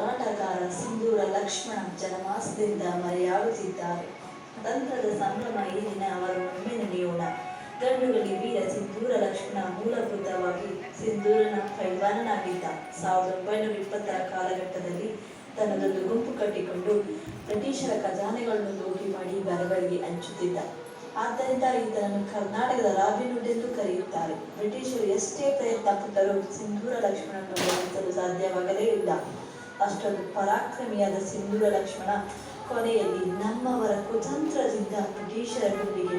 ಹೋರಾಟಗಾರ ಸಿಂಧೂರ ಲಕ್ಷ್ಮಣ ಜನಮಾಸದಿಂದ ಮರೆಯಾಡುತ್ತಿದ್ದಾರೆ ತಂತ್ರದ ಸಂಭ್ರಮ ಈ ದಿನ ಅವರು ಒಮ್ಮೆ ನೆನೆಯೋಣ ಗಂಡುಗಲಿ ವೀರ ಸಿಂಧೂರ ಲಕ್ಷ್ಮಣ ಮೂಲಭೂತವಾಗಿ ಸಿಂಧೂರನ ಪೈಲ್ವಾನನಾಗಿದ್ದ ಸಾವಿರದ ಒಂಬೈನೂರ ಇಪ್ಪತ್ತರ ಕಾಲಘಟ್ಟದಲ್ಲಿ ತನ್ನದೊಂದು ಗುಂಪು ಕಟ್ಟಿಕೊಂಡು ಬ್ರಿಟಿಷರ ಖಜಾನೆಗಳನ್ನು ಲೂಟಿ ಮಾಡಿ ಬರಗಳಿಗೆ ಹಂಚುತ್ತಿದ್ದ. ಆದ್ದರಿಂದ ಈತನನ್ನು ಕರ್ನಾಟಕದ ರಾಬಿನ್ ಹುಡ್ ಎಂದು ಕರೆಯುತ್ತಾರೆ. ಬ್ರಿಟಿಷರು ಎಷ್ಟೇ ಪ್ರಯತ್ನ ಪಟ್ಟರೂ ಸಿಂಧೂರ ಲಕ್ಷ್ಮಣನನ್ನು ಬಳಸಲು ಸಾಧ್ಯವಾಗಲೇ ಇಲ್ಲ. ಅಷ್ಟೊಂದು ಪರಾಕ್ರಮಿಯಾದ ಸಿಂಧೂರ ಲಕ್ಷ್ಮಣ ಕೊನೆಯಲ್ಲಿ ನಮ್ಮವರ ಕುತಂತ್ರದಿಂದ ಬ್ರಿಟಿಷರ ಗುಂಡಿಗೆ